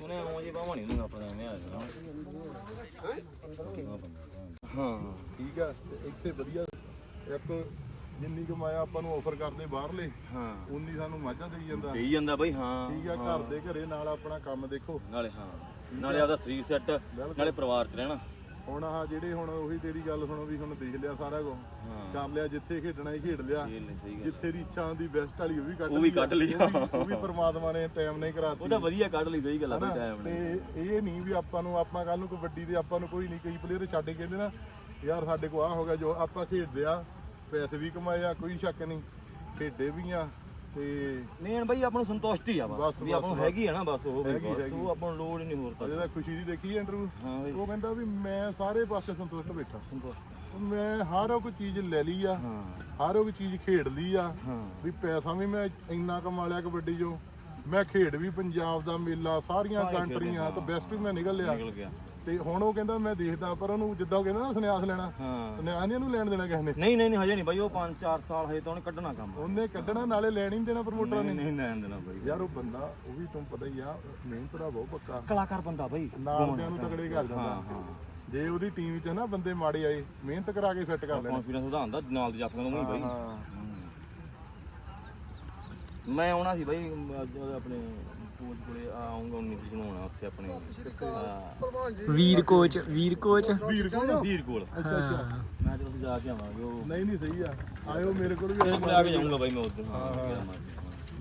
ਉਹਨੇ ਉਹ ਜੀ ਬਾਵਾ ਨਹੀਂ ਆਪਣਾ ਐਵੇਂ ਆ ਜਾਣਾ ਹਾਂ। ਠੀਕ ਆ ਤੇ ਇੱਥੇ ਵਧੀਆ ਇੱਕ ਜਿੰਨੀ ਕਮਾਇਆ ਆਪਾਂ ਨੂੰ ਆਫਰ ਕਰਦੇ ਬਾਹਰਲੇ ਹਾਂ ਉਨੀ ਸਾਨੂੰ ਮਾਝਾ ਦੇਈ ਜਾਂਦਾ ਕਹੀ ਜਾਂਦਾ ਬਾਈ ਹਾਂ ਠੀਕ ਆ ਘਰ ਦੇ ਘਰੇ ਨਾਲ ਆਪਣਾ ਕੰਮ ਦੇਖੋ। ਨਾਲੇ ਹਾਂ। ਨਾਲੇ ਆਦਾ ਸਰੀਰ ਸੈੱਟ ਨਾਲੇ ਪਰਿਵਾਰ ਚ ਰਹਿਣਾ। ਹੁਣ ਆ ਜਿਹੜੇ ਹੁਣ ਉਹੀ ਤੇਰੀ ਗੱਲ ਸੁਣੋ ਵੀ ਹੁਣ ਦੇਖ ਲਿਆ ਸਾਰਾ ਕੁਝ ਕਰ ਲਿਆ ਜਿੱਥੇ ਖੇਡਣਾ ਹੀ ਖੇਡ ਲਿਆ। ਜਿੱਥੇ ਦੀ ਇੱਛਾ ਹੁੰਦੀ ਬੈਸਟ ਵਾਲੀ ਉਹ ਵੀ ਕੱਢ ਉਹ ਵੀ ਕੱਢ ਲਈ। ਉਹ ਵੀ- ਪ੍ਰਮਾਤਮਾ ਨੇ ਟਾਈਮ ਨਹੀਂ ਕਰਾਤੀ। ਉਹਦਾ ਵਧੀਆ ਕੱਢ ਲਈ ਸਹੀ ਗੱਲ ਆ? ਟਾਈਮ ਨੇ। ਤੇ ਇਹ ਨਹੀਂ ਵੀ ਆਪਾਂ ਨੂੰ ਆਪਾਂ ਕੱਲ ਨੂੰ ਕਬੱਡੀ ਦੇ ਆਪਾਂ ਨੂੰ ਕੋਈ ਨਹੀਂ ਕਈ ਪਲੇਅਰ ਛੱਡ ਕੇ ਕਹਿੰਦੇ ਨਾ ਯਾਰ ਸਾਡੇ ਕੋਲ ਆ ਹੋ ਗਿਆ ਜੋ ਆਪਾਂ ਖੇਡਦੇ ਆ ਪੈਸੇ ਵੀ ਕਮਾਏ ਆ ਕੋਈ ਸ਼ੱਕ ਨਹੀਂ। ਖੇਡੇ ਵੀ ਆ ਤੇ ਮੇਨ ਬਾਈ ਆਪਾਂ ਨੂੰ ਸੰਤੁਸ਼ਟੀ ਆ ਬਸ ਬਸ, ਵੀ ਆਪਾਂ ਨੂੰ ਬਸ, ਹੈਗੀ ਆ ਨਾ ਬਸ ਉਹ ਵੀ ਹੈਗੀ, ਬਸ ਹੈਗੀ। ਉਹ ਆਪਾਂ ਨੂੰ ਲੋੜ ਹੀ ਨਹੀਂ ਹੋਰ ਤਾਂ। ਜਿਹਦਾ ਖੁਸ਼ੀ ਦੀ ਦੇਖੀ ਇੰਟਰਵਿਊ ਹਾਂ ਬਾਈ। ਉਹ ਕਹਿੰਦਾ ਵੀ ਮੈਂ ਸਾਰੇ ਪਾਸੇ ਸੰਤੁਸ਼ਟ ਬੈਠਾ। ਸੰਤੁਸ਼ਟ। ਮੈਂ ਹਰ ਇੱਕ ਚੀਜ਼ ਲੈ ਲਈ ਆ। ਹਾਂ। ਹਰ ਇੱਕ ਚੀਜ਼ ਖੇਡ ਲਈ ਆ। ਹਾਂ। ਵੀ ਪੈਸਾ ਵੀ ਮੈਂ ਇੰਨਾ ਕਮਾ ਲਿਆ ਕਬੱਡੀ ਜੋ ਮੈਂ ਖੇਡ ਵੀ ਪੰਜਾਬ ਦਾ ਮੇਲਾ ਸਾਰੀਆਂ ਸਾਰੇ ਖੇਡੇ, ਕੰਟਰੀਆਂ ਤੋਂ ਬੈਸਟ ਵੀ ਮੈਂ ਨਿਕਲ ਲਿਆ। ਨਿਕਲ ਗਿਆ। ਤੇ ਹੁਣ ਉਹ ਕਹਿੰਦਾ ਮੈਂ ਦੇਖਦਾ ਪਰ ਉਹਨੂੰ ਜਿੱਦਾਂ ਉਹ ਕਹਿੰਦਾ ਨਾ ਸੰਨਿਆਸ ਲੈਣਾ ਹਾਂ। ਸੰਨਿਆਸ ਨਹੀਂ ਉਹਨੂੰ ਲੈਣ ਦੇਣਾ ਕਿਸੇ ਨੇ। ਨਹੀਂ ਨਹੀਂ ਨਹੀਂ ਹਜੇ ਨਹੀਂ ਬਾਈ ਉਹ 5-4 ਸਾਲ ਹਜੇ ਤਾਂ ਉਹਨੇ ਕੱਢਣਾ ਕੰਮ। ਉਹਨੇ ਕੱਢਣਾ ਨਾਲੇ ਲੈਣ ਹੀ ਨਹੀਂ ਦੇਣਾ ਪ੍ਰਮੋਟਰਾਂ ਨਹੀਂ ਨੇ। ਨਹੀਂ ਲੈਣ ਦੇਣਾ ਬਾਈ। ਯਾਰ ਉਹ ਬੰਦਾ ਉਹ ਵੀ ਤੁਹਾਨੂੰ ਪਤਾ ਹੀ ਆ ਮਿਹਨਤ ਦਾ ਬਹੁਤ ਪੱਕਾ। ਕਲਾਕਾਰ ਬੰਦਾ ਬਾਈ। ਨਾਲ ਦਿਆਂ ਨੂੰ ਤਗੜੇ ਕਰ ਹਾਂ ਜੇ ਉਹਦੀ ਟੀਮ 'ਚ ਨਾ ਬੰਦੇ ਮਾੜੇ ਆਏ ਮਿਹਨਤ ਕਰਾ ਕੇ ਫਿੱਟ ਕਰ ਲੈਣਾ। ਕੌਨਫੀਡੈਂਸ ਵਧਾਉਂਦਾ ਨਾਲ ਦੇ ਜਾਫਰਾਂ ਨੂੰ ਬਾਈ। ਮੈਂ ਆਉਣਾ ਸੀ ਬਾਈ ਆਪਣੇ ਕੋਚ ਕੋਲੇ ਆਉਂਗਾ 19 ਤਰੀਕ ਨੂੰ ਆਉਣਾ ਉੱਥੇ ਆਪਣੇ। ਹਾਂ, ਵੀਰ ਕੋਚ ਵੀਰ ਕੋਚ? ਵੀਰ ਕੋਲ? ਵੀਰ ਕੋਲ। ਅੱਛਾ ਅੱਛਾ। ਮੈਂ ਜਦੋਂ ਜਾ ਕੇ ਆਵਾਂਗੇ ਉਹ ਨਹੀਂ ਨਹੀਂ ਸਹੀ ਆ। ਆਇਓ ਮੇਰੇ ਕੋਲ ਵੀ ਤੇਰੇ ਕੋਲ ਆ ਕੇ ਜਾਊਂਗਾ ਬਾਈ ਮੈਂ ਉਦੋਂ ਹਾਂ ਹਾਂ, ਹਾਂ। ਮੇਰਾ ਮਰਜ਼ੀ।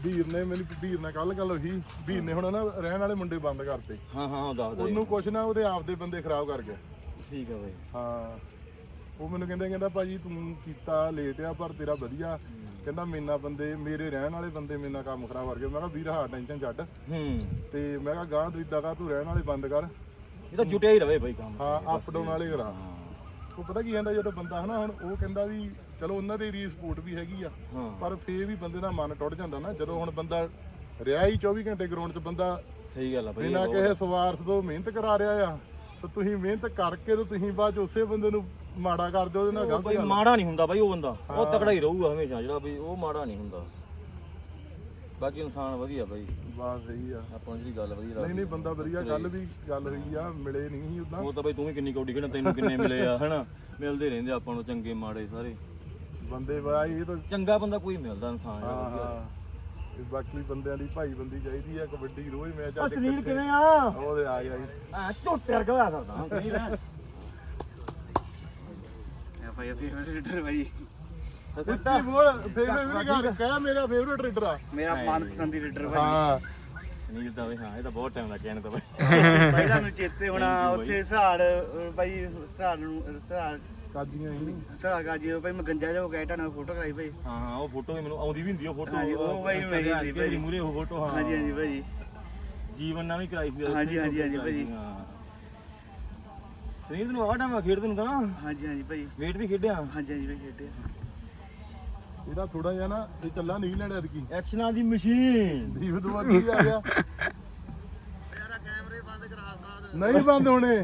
ਵੀਰ ਨੇ ਮੈਨੂੰ ਵੀਰ ਨਾਲ ਕੱਲ ਗੱਲ ਹੋਈ। ਵੀਰ ਨੇ ਹੁਣ ਨਾ ਰਹਿਣ ਵਾਲੇ ਮੁੰਡੇ ਬੰਦ ਕਰਤੇ। ਹਾਂ ਹਾਂ ਉਹ ਦੱਸਦਾ ਉਹਨੂੰ ਕੁਛ ਨਾ ਉਹਦੇ ਆਪਦੇ ਬੰਦੇ ਖਰਾਬ ਕਰ ਗਏ। ਠੀਕ ਹੈ ਬਾਈ। ਹਾਂ। ਉਹ ਮੈਨੂੰ ਕਹਿੰਦੇ ਕਹਿੰਦਾ ਭਾਜੀ ਤੂੰ ਕੀਤਾ ਲੇਟ ਆ ਪਰ ਤੇਰਾ ਵਧੀਆ। ਕਹਿੰਦਾ ਮੇਨਾ ਬੰਦੇ ਮੇਰੇ ਰਹਿਣ ਵਾਲੇ ਬੰਦੇ ਮੇਨਾ ਕੰਮ ਖਰਾਬ ਕਰ ਗਏ ਮੈਂ ਕਿਹਾ ਵੀਰ ਹਾਂ ਟੈਨਸ਼ਨ ਛੱਡ। ਹੂੰ। ਤੇ ਮੈਂ ਕਿਹਾ ਗਾਂ ਤੂੰ ਇਦਾਂ ਕਰ ਤੂੰ ਰਹਿਣ ਵਾਲੇ ਬੰਦ ਕਰ। ਇਹ ਤਾਂ ਜੁਟਿਆ ਹੀ ਰਵੇ ਬਾਈ ਕੰਮ। ਹਾਂ ਅਪ ਡਾਊਨ ਵਾਲੇ ਕਰਾ। ਉਹ ਪਤਾ ਕੀ ਕਹਿੰਦਾ ਜਦੋਂ ਬੰਦਾ ਹਨਾ ਹੁਣ ਉਹ ਕਹਿੰਦਾ ਵੀ ਚਲੋ ਉਹਨਾਂ ਦੀ ਰੀ ਸਪੋਰਟ ਵੀ ਹੈਗੀ ਆ ਹਾਂ। ਪਰ ਫੇਰ ਵੀ ਬੰਦੇ ਦਾ ਮਨ ਟੁੱਟ ਜਾਂਦਾ ਨਾ। ਜਦੋਂ ਹੁਣ ਬੰਦਾ ਰਿਹਾ ਹੀ 24 ਘੰਟੇ ਗਰਾਊਂਡ 'ਚ ਬੰਦਾ ਸਹੀ ਗੱਲ ਆ ਬਾਈ ਬਿਨਾਂ ਕਿਸੇ ਸਵਾਰਥ ਤੋਂ ਮਿਹਨਤ ਕਰਾ ਰਿਹਾ ਆ ਤੇ ਤੁਸੀਂ ਮਿਹਨਤ ਕਰਕੇ ਤੇ ਤੁਸੀਂ ਬਾਅਦ 'ਚ ਉਸੇ ਬੰਦੇ ਨੂੰ ਮਾੜਾ ਕਰ ਦਿਓ ਉਹਦੇ ਨਾਲ ਉਹ ਗਲਤ ਬਾਈ ਗੱਲ ਆ। ਮਾੜਾ ਨਹੀਂ ਹੁੰਦਾ ਬਾਈ ਉਹ ਬੰਦਾ। ਉਹ ਤਕੜਾ ਹੀ ਰਹੂਗਾ ਹਮੇਸ਼ਾ ਜਿਹੜਾ ਬਈ ਉਹ ਮਾੜਾ ਨਹੀਂ ਹੁੰਦਾ। ਬਾਕੀ ਇਨਸਾਨ ਵਧੀਆ ਬਾਈ। ਬਸ ਸਹੀ ਆ। ਆਪਾਂ ਨੂੰ ਜਿਹੜੀ ਗੱਲ ਵਧੀਆ ਨਹੀਂ ਲੱਗਦੀ ਨਹੀਂ ਬੰਦਾ ਵਧੀਆ ਕੱਲ ਵੀ ਗੱਲ ਹੋਈ ਆ ਮਿਲੇ ਨਹੀਂ ਸੀ ਉਦਾਂ ਉਹ ਤਾਂ ਬਾਈ ਤੂੰ ਵੀ ਕਿੰਨੀ ਕੌਡੀ ਖੇਡਣਾ ਤੈਨੂੰ ਕਿੰਨੇ ਮਿਲੇ ਆ ਹਨਾ? ਮਿਲਦੇ ਰਹਿੰਦੇ ਆਪਾਂ ਨੂੰ ਚੰਗੇ ਮਾੜੇ ਸਾਰੇ। ਬੰਦੇ ਬਾਈ ਇਹ ਤਾਂ ਚੰਗਾ ਬੰਦਾ ਕੋਈ ਮਿਲਦਾ ਇਨਸਾਨ ਜਿਹੜਾ ਹਾਂ ਵਧੀਆ। ਹਾਂ। ਇਹ ਬਾਕੀ ਬੰਦਿਆਂ ਦੀ ਭਾਈ ਬੰਦੀ ਚਾਹੀਦੀ ਆ ਕਬੱਡੀ ਰੋਜ਼ ਮੈਚ ਆ ਸਰੀਰ ਕਿਵੇਂ ਆ? ਉਹਦੇ ਆ ਗਿਆ ਆ ਝੋਟੇ ਵਰਗਾ ਹੋਇਆ ਕਰਦਾ ਭਾਈ ਫੇਵਰਟ ਲੀਡਰ ਭਾਈ। ਸੱਚੀ ਬੋਲ ਫੇਵਰੇਟ ਵੀ ਕਰ ਕਹਿ ਮੇਰਾ ਫੇਵਰੇਟ ਰੇਡਰ ਆ। ਮੇਰਾ ਮਨਪਸੰਦੀ ਲੀਡਰ ਹਾਂ। ਸਰੀਰ ਦਾ ਵੀ ਹਾਂ ਇਹ ਤਾਂ ਬਹੁਤ ਟਾਈਮ ਦਾ ਕਹਿਣ ਤਾਂ ਬਾਈ ਭਾਈ ਤੁਹਾਨੂੰ ਚੇਤੇ ਹੋਣਾ ਉੱਥੇ ਸਹਾੜ ਭਾਈ ਸਹਾੜ ਨੂੰ ਸਹਾੜ। ਕਾਦੀਆਂ ਹੀ ਸਹਾੜ ਗਾਜੀ ਭਾਈ ਮੈਂ ਗੰਜਾ ਜਾ ਹੋ ਗਿਆ ਤੁਹਾਨੂੰ ਫੋਟੋ ਕਰਾਈ ਭਾਈ। ਹਾਂ ਹਾਂ ਉਹ ਫੋਟੋ ਵੀ ਮੈਨੂੰ ਆਉਂਦੀ ਵੀ ਹੁੰਦੀ ਉਹ ਫੋਟੋ ਹਾਂਜੀ, ਉਹ ਬਾਈ ਮੈਂ ਹੀ ਸੀ ਭਾਈ। ਮੂਰੇ ਉਹ ਫੋਟੋ ਹਾਂ। ਹਾਂਜੀ ਹਾਂਜੀ ਭਾਈ। ਜੀਵਨ ਨਾਲ ਵੀ ਕਰਾਈ ਸੀ ਹਾਂਜੀ, ਹਾਂਜੀ, ਹਾਂਜੀ ਭਾਈ। ਹਾਂ। ਸਰੀਰ ਨੂੰ ਆਹ ਟਾਈਮ ਖੇਡਦੇ ਨੂੰ ਤਾਂ। ਹਾਂਜੀ ਹਾਂਜੀ ਭਾਈ। ਵੇਟ ਵੀ ਖੇਡਿਆ। ਹਾਂਜੀ ਹਾਂਜੀ ਭਾਈ ਖੇਡੇ ਇਹਦਾ ਥੋੜਾ ਜਿਹਾ ਨਾ ਇਹ ਚੱਲਾ ਨਹੀਂ ਲੈਣਾ ਐਤਕੀ। ਐਕਸ਼ਨਾਂ ਦੀ ਮਸ਼ੀਨ ਦੀਪ ਕੀ ਆ ਗਿਆ? ਨਹੀਂ ਬੰਦ ਹੋਣੇ।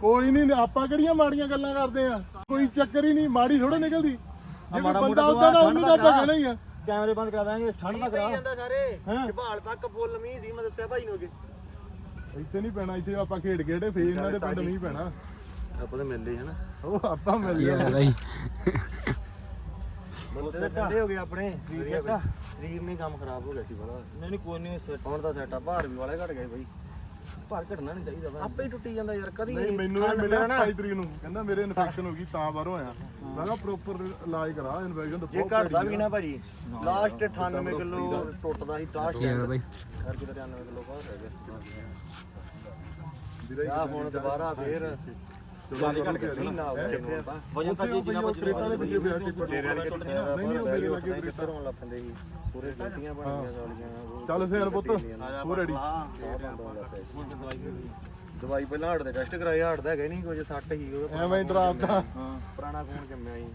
ਕੋਈ ਨਹੀਂ ਆਪਾਂ ਕਿਹੜੀਆਂ ਮਾੜੀਆਂ ਗੱਲਾਂ ਕਰਦੇ ਆ? ਕੋਈ ਚੱਕਰ ਹੀ ਨਹੀਂ ਮਾੜੀ ਥੋੜਾ ਨਿਕਲਦੀ। ਜੇ ਕੋਈ ਮਾੜਾ ਬੰਦਾ ਮੋਟਾ ਉਦਾਂ ਦਾ ਉਹਨੂੰ ਦਾ ਤਾਂ ਆਪਾਂ ਕਹਿਣਾ ਹੀ ਆ। ਕੈਮਰੇ ਬੰਦ ਕਰਾ ਦਾਂਗੇ ਠੰਡ ਦਾ ਕਰਾ। ਸਾਰੇ? ਹਾਂ? ਝਬਾਲ ਤੱਕ ਫੁੱਲ ਮੀਂਹ ਸੀ ਮੈਂ ਦੱਸਿਆ ਭਾਈ ਨੂੰ ਅੱਗੇ। ਇੱਥੇ ਨਹੀਂ ਪੈਣਾ ਇੱਥੇ ਆਪਾਂ ਖੇਡ ਖੇਡੇ ਫੇਰ ਇਹਨਾਂ ਦੇ ਪਿੰਡ ਨਹੀਂ ਪੈਣਾ। ਆਪਾਂ ਤਾਂ ਮਿਲਦੇ ਹਨਾ ਉਹ ਆਪਾਂ ਮਿਲ ਠੰਡੇ ਹੋ ਗਏ ਆਪਣੇ ਸਰੀਰ ਨੇ ਕੰਮ ਖਰਾਬ ਹੋ ਗਿਆ ਸੀ ਬੜਾ। ਨਹੀਂ ਨਹੀਂ ਕੋਈ ਨਹੀਂ ਸੈੱਟ ਹੁਣ ਤਾਂ ਸੈਟਾ ਭਾਰ ਵੀ ਵਾਲੇ ਘਟ ਗਏ ਬਾਈ। ਭਾਰ ਘਟਣਾ ਨਹੀਂ ਚਾਹੀਦਾ ਵਾ ਆਪੇ ਹੀ ਟੁੱਟੀ ਜਾਂਦਾ ਯਾਰ ਕਦੀ ਨਹੀਂ ਮੈਨੂੰ ਇਹ ਮਿਲਿਆ 27 ਤਰੀਕ ਨੂੰ। ਕਹਿੰਦਾ ਮੇਰੇ ਇਨਫੈਕਸ਼ਨ ਹੋ ਗਈ ਤਾਂ ਬਾਹਰੋਂ ਆਇਆ। ਮੈਂ ਕਿਹਾ ਪ੍ਰੋਪਰ ਇਲਾਜ ਕਰਾ ਇਨਫੈਕਸ਼ਨ ਤਾਂ ਜੇ ਬਹੁਤ ਘਟਦਾ ਭੈੜੀ ਵੀ ਆ। ਨਾ ਭਾਜੀ ਲਾਸਟ 98 ਕਿਲੋ ਟੁੱਟਦਾ ਸੀ ਲਾਸਟ ਕੀ ਹਾਲ ਆ ਬਾਈ। ਕਰਕੇ ਤਾਂ 98 ਕਿਲੋ ਬਾਹਰ ਰਹਿ ਗਿਆ ਵੀਰੇ ਆ ਹੁਣ ਦੁਬਾਰਾ ਫੇਰ ਜ਼ਿਆਦਾ ਘਟ ਗਿਆ ਮਹੀਨਾ ਹੋ ਗਿਆ ਇਹਨੂੰ ਤਾਂ ਵਜਨ ਤਾਂ ਜੀ ਜਿੰਨਾ ਉਹ ਕ੍ਰੇਟਾ ਦੇ ਪਿੱਛੇ ਪਿਆ ਟਿੱਪਰ ਤੇਰੇ ਵਾਲੇ ਕਿੱਥੇ ਆ ਨਹੀਂ ਨਹੀਂ ਉਹ ਮੇਰੇ ਲੱਗੇ ਕਿੱਥੇ ਕ੍ਰੇਟਾ ਹੋਣ ਲੱਗ ਪੈਂਦੇ ਸੀ ਪੂਰੇ ਗਲਤੀਆਂ ਬਣੀਆਂ ਸਾਲੀਆਂ। ਉਹ ਚੱਲ ਸਿਆਲ ਪੁੱਤ ਹੋ ਰੈਡੀ ਦਵਾਈ ਪਹਿਲਾਂ ਹਾਰਟ ਦੇ ਟੈਸਟ ਕਰਾਏ ਹਾਰਟ ਦਾ ਹੈਗਾ ਹੀ ਨਹੀਂ ਕੁਝ ਸੱਟ ਹੀ ਉਹ ਐਵੇਂ ਡਰਾਉਂਦਾ ਪੁਰਾਣਾ ਖੂਨ ਜੰਮਿਆ ਸੀ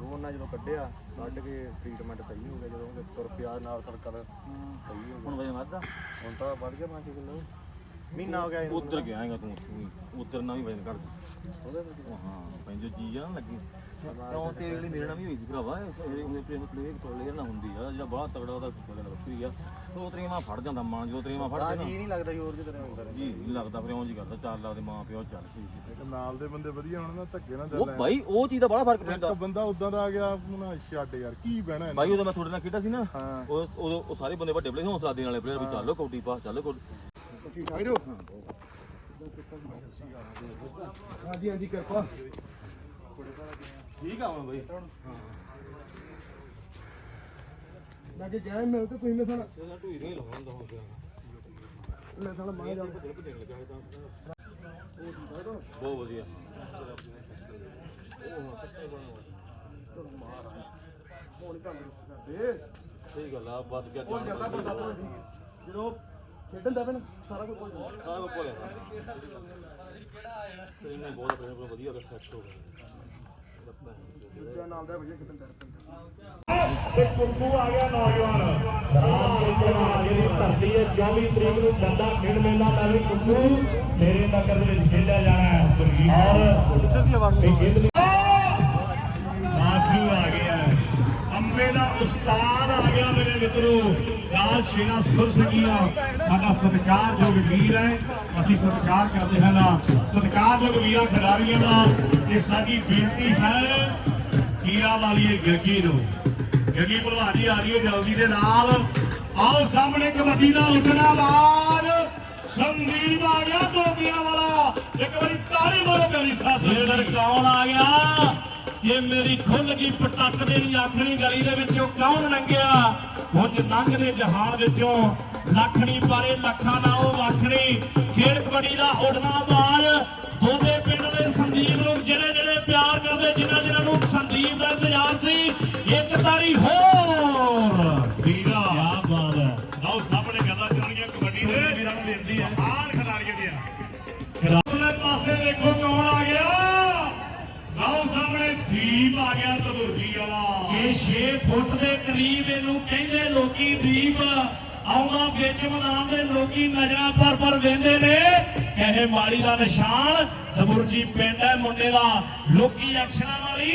ਉਹ ਉਹਨਾਂ ਜਦੋਂ ਕੱਢਿਆ ਕੱਢ ਕੇ ਟ੍ਰੀਟਮੈਂਟ ਸਹੀ ਹੋ ਗਿਆ। ਜਦੋਂ ਉਹਦੇ ਤੁਰ ਪਿਆ ਨਾਲ ਸਰਕਲ ਸਹੀ ਹੋ ਗਿਆ। ਹੁਣ ਵਜਨ ਵੱਧਦਾ। ਹੁਣ ਤਾਂ ਵੱਧ ਗਿਆ 5 ਕਿਲੋ। ਮਹੀਨਾ ਹੋ ਗਿਆ ਉਧਰ ਗਿਆ ਹੈਗਾ ਤੂੰ ਉਧਰ ਨਾ ਵੀ ਵਜਨ ਕਰ ਉਹ ਹਾਂ ਜੋ ਲੱਗੀ। ਤੇਰੇ ਲਈ ਮੇਰੇ ਨਾਲ ਵੀ ਹੋਈ ਸੀ ਭਰਾਵਾ? ਇਹ ਉਹਨੇ ਪਲੇਅਰ ਪਲੇਅਰ ਨਾ ਹੁੰਦੀ ਆ। ਜਿਹੜਾ ਬਾਹਲਾ ਤਗੜਾ ਉਹਦਾ ਗੱਲ ਵੱਖਰੀ ਆ। ਉਹ ਤਰੀਮਾ ਫੜ ਜਾਂਦਾ ਮਾਂ ਜੋ ਤਰੀਮਾ ਫੜ ਜਾਂਦਾ ਜੀ ਨਹੀਂ ਲੱਗਦਾ ਜੀ ਹੋਰ ਕਿਤੇ ਹੁੰਦਾ ਜੀ ਨਹੀਂ ਲੱਗਦਾ ਫਿਰ ਉਂਝ ਹੀ ਕਰਦਾ। ਚੱਲ ਲੱਗਦੇ ਮਾਂ ਪਿਓ ਚੱਲ ਸੀ ਨਾਲ ਦੇ ਬੰਦੇ ਵਧੀਆ ਹੋਣ ਨਾ ਧੱਕੇ ਨਾ ਉਹ ਭਾਈ ਉਹ ਚੀਜ਼ ਦਾ ਬੜਾ ਫ਼ਰਕ ਪੈਂਦਾ। ਇੱਕ ਬੰਦਾ ਉਦਾਂ ਦਾ ਆ ਗਿਆ ਨਾ ਛੱਡ ਯਾਰ ਕੀ ਬਹਿਣਾ ਇਹਨੇ? ਭਾਈ ਉਦੋਂ ਮੈਂ ਤੁਹਾਡੇ ਨਾਲ ਖੇਡਿਆ ਸੀ ਨਾ। ਹਾਂ। ਉਹ ਉਹ ਸਾਰੇ ਬੰਦੇ ਵੱਡੇ ਪਲੇਅਰ ਹੌਸਲਾ ਦੇਣ ਵਾਲੇ ਪਲੇਅਰ ਵੀ ਚੱਲੋ ਕੌਡੀ ਪਾ ਚੱਲੋ ਕੌਡੀ ਤੁਸੀਂ ਠਾਈ ਦੋ ਹਾਂਜੀ ਹਾਂਜੀ ਕਿਰਪਾ ਠੀਕ ਆ ਹੁਣ ਬਈ ਮੈਂ ਕਿ ਗਿਆ ਮਿਲ ਤੇ ਤੁਸੀਂ ਮੇਰੇ ਨਾਲ ਸਦਾ ਢੂਈ ਨਹੀਂ ਲਾਉਣ ਦਾ ਹੋ ਗਿਆ ਮੈਂ ਨਾਲ ਮਾਰ ਜਾ ਬਹੁਤ ਵਧੀਆ। ਉਹ ਸੱਚੇ ਬਣੋ ਮਾਰ ਆ ਮੋਣੀ ਤਾਂ ਦੇ ਸਹੀ ਗੱਲ ਆ ਬਸ ਗਿਆ ਜਦੋਂ ਖੇਡਣ ਦਾ ਪੈਣ ਸਾਰਾ ਕੁਝ ਜਾਂਦਾ ਸਾਰਾ ਕੁਝ ਭੁੱਲਿਆ ਤੇ ਇਹਨੇ ਬਹੁਤ ਆਪਣੇ ਕੋਲ ਵਧੀਆ ਸੈੱਟ ਹੋ ਗਿਆ ਦੂਜਾ ਨਾਲ ਦਾ ਵਜੇ ਖੇਡਣ ਦਾ ਤੇ ਕੁੱਕੂ ਆ ਗਿਆ ਨੌਜਵਾਨ। ਚੌਹਾਨ ਜਿਹੜੀ ਧਰਤੀ ਹੈ 24 ਤਰੀਕ ਨੂੰ ਬੰਦਾ ਖੇਡ ਮੇਲਾ ਦਾ ਵੀ ਕੁੱਕੂ ਮੇਰੇ ਨਗਰ ਦੇ ਵਿੱਚ ਖੇਡਿਆ ਜਾਣਾ ਹੈ ਔਰ ਕਿੱਧਰ ਦੀ ਆਵਾਜ਼ ਆਸ਼ੂ ਆ ਗਿਆ। ਅੰਬੇ ਦਾ ਉਸਤਾਦ ਮਿੱਤਰੋ ਰਾਜ ਸ਼ੇਰਾ ਸੁਰ ਸਾਡਾ ਸਤਿਕਾਰਯੋਗ ਵੀਰ ਹੈ। ਅਸੀਂ ਸਤਿਕਾਰ ਕਰਦੇ ਹਾਂ ਨਾ। ਸਤਿਕਾਰਯੋਗ ਵੀਰਾਂ, ਖਿਡਾਰੀਆਂ ਦਾ। ਇਹ ਸਾਡੀ ਬੇਨਤੀ ਹੈ ਖੀਰਾ ਵਾਲੀਏ ਗਿਰਗੀ ਨੂੰ। ਗਿਰਗੀ ਭਲਵਾਨੀ ਆ ਰਹੀ ਹੈ ਜਲਦੀ ਦੇ ਨਾਲ। ਆਓ ਸਾਹਮਣੇ ਕਬੱਡੀ ਦਾ ਉੱਠਣਾ ਬਾਦ ਸੰਦੀਪ ਆ ਗਿਆ ਦੋਬੀਆਂ ਵਾਲਾ। ਇੱਕ ਵਾਰੀ ਤਾੜੀ ਮਾਰੋ ਪਿਆਰੀ ਸਾਥ। ਇਧਰ ਕੌਣ ਆ ਗਿਆ। ਇਹ ਮੇਰੀ ਖੁੱਲ ਗਈ ਪਟਕ ਦੇ ਨਹੀਂ ਆਖਣੀ ਗਲੀ ਦੇ ਵਿੱਚੋਂ ਕੌਣ ਲੰਘਿਆ? ਕੁਝ ਲੰਘਦੇ ਜਹਾਨ ਵਿੱਚੋਂ ਲੱਖਣੀ ਪਾਰੇ ਲੱਖਾਂ ਨਾ ਉਹ ਵੱਖਣੀ ਖੇਡ ਕਬੱਡੀ ਦਾ ਉੱਡਣਾ ਬਾਦ ਦੋਦੇ ਪਿੰਡ ਦੇ ਸੰਦੀਪ ਨੂੰ ਜਿਹੜੇ ਜਿਹੜੇ ਪਿਆਰ ਕਰਦੇ ਜਿਨ੍ਹਾਂ ਜਿਨ੍ਹਾਂ ਨੂੰ ਸੰਦੀਪ ਦਾ ਇੰਤਜ਼ਾਰ ਸੀ ਇੱਕ ਤਾੜੀ ਹੋਰ। ਵੀਰਾ। ਕੀ ਬਾਤ ਹੈ। ਲਓ ਸਾਹਮਣੇ ਗੱਲਾਂ ਚੱਲਣਗੀਆਂ ਕਬੱਡੀ ਦੇ। ਵੀਰਾਂ ਨੂੰ ਬੇਨਤੀ ਹੈ। ਮਹਾਨ ਖਿਡਾਰੀਆਂ ਦੀਆਂ। ਖਿਡਾਰੀਆਂ ਪਾਸੇ ਦੇਖੋ ਕੌਣ ਆ ਗਿਆ। ਲਓ ਦੀਪ ਆ ਗਿਆ ਤਬੁਰਜੀ ਵਾਲਾ। ਇਹ 6 ਫੁੱਟ ਦੇ ਕਰੀਬ ਇਹਨੂੰ ਕਹਿੰਦੇ ਲੋਕੀ ਦੀਪ ਆਉਂਦਾ ਵਿੱਚ ਮੈਦਾਨ ਦੇ ਲੋਕੀ ਨਜ਼ਰਾਂ ਪਰ ਪਰ ਵੇਂਦੇ ਨੇ। ਇਹ ਮਾਲੀ ਦਾ ਨਿਸ਼ਾਨ ਤਬੁਰਜੀ ਪਿੰਡ ਹੈ ਮੁੰਡੇ ਦਾ। ਲੋਕੀ ਐਕਸ਼ਨਾਂ ਵਾਲੀ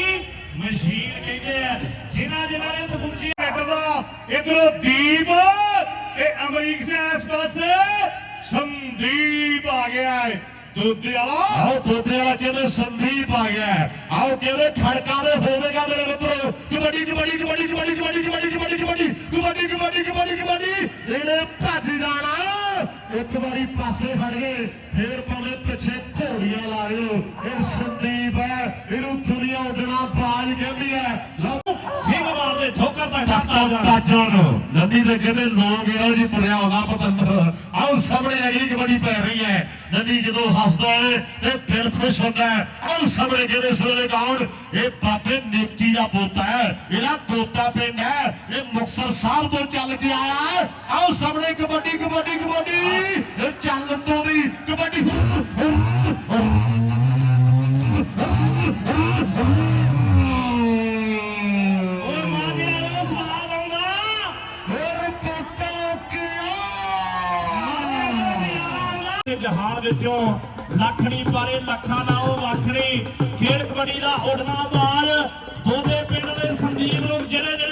ਮਸ਼ੀਨ ਕਹਿੰਦੇ ਆ ਜਿਨ੍ਹਾਂ ਜਿਨ੍ਹਾਂ ਨੇ ਤਬੁਰਜੀ ਦਾ ਇਧਰੋਂ ਦੀਪ ਤੇ ਅਮਰੀਕ ਸੇ ਇਸ ਪਾਸੇ ਸੰਦੀਪ ਆ ਗਿਆ ਹੈ। ਦੁੱਧ ਵਾਲਾ ਆਓ ਦੁੱਧ ਵਾਲਾ ਕਹਿੰਦੇ ਸੰਦੀਪ ਆ ਗਿਆ ਆਓ ਕਹਿੰਦੇ ਖੜਕਾ ਦੇ ਹੋਵੇਗਾ ਮੇਰੇ ਮਿੱਤਰੋ ਕਬੱਡੀ ਕਬੱਡੀ ਕਬੱਡੀ ਕਬੱਡੀ ਕਬੱਡੀ ਕਬੱਡੀ ਕਬੱਡੀ ਕਬੱਡੀ ਕਬੱਡੀ ਕਬੱਡੀ ਕਬੱਡੀ ਕਬੱਡੀ ਇਹਨੇ ਭੱਜ ਜਾਣਾ ਇੱਕ ਵਾਰੀ ਪਾਸੇ ਫੜ ਗਏ ਫੇਰ ਪਾਉਂਦੇ ਪਿੱਛੇ ਘੋੜੀਆਂ ਲਾ ਲਿਓ। ਇਹ ਸੰਦੀਪ ਹੈ ਇਹਨੂੰ ਦੁਨੀਆ ਉਡਣਾ ਬਾਜ ਕਹਿੰਦੀ ਹੈ। ਲਓ। ਸਿੰਘ ਮਾਰਦੇ ਠੋਕਰ ਤੱਕ ਟੱਟਾ ਜਾਣਾ। ਨਦੀ ਦੇ ਕਹਿੰਦੇ ਲੋਕ ਇਹੋ ਜੀ ਤੁਰਿਆ ਹੋਣਾ ਪਤੰਦਰ। ਆਓ ਸਾਹਮਣੇ ਅਗਲੀ ਕਬੱਡੀ ਪੈ ਰਹੀ ਹੈ। ਨਦੀ ਜਦੋਂ ਹੱਸਦਾ ਹੈ ਤੇ ਦਿਲ ਖੁਸ਼ ਹੁੰਦਾ ਹੈ। ਆਓ ਸਾਹਮਣੇ ਕਹਿੰਦੇ ਸੁਣੇ ਦੇ ਗਾਉਣ ਇਹ ਬਾਬੇ ਨੇਕੀ ਦਾ ਪੋਤਾ ਹੈ। ਇਹਦਾ ਪੋਤਾ ਪਿੰਡ ਹੈ। ਇਹ ਮੁਕਤਸਰ ਸਾਹਿਬ ਤੋਂ ਚੱਲ ਕੇ ਆਇਆ ਆਓ ਸਾਹਮਣੇ ਕਬੱਡੀ ਕਬੱਡੀ ਕਬੱਡੀ। ਇਹ ਚੱਲ ਤੋਂ ਵੀ ਕਬੱਡੀ ਜਹਾਨ ਵਿੱਚੋਂ ਲੱਖਣੀ ਪਾਰੇ ਲੱਖਾਂ ਨਾ ਉਹ ਵੱਖਣੀ ਖੇਡ ਕਬੱਡੀ ਦਾ ਉੱਡਣਾ ਬਾਲ ਦੋਦੇ ਪਿੰਡ ਦੇ ਸੰਦੀਪ ਨੂੰ ਜਿਹੜੇ ਜਿਹੜੇ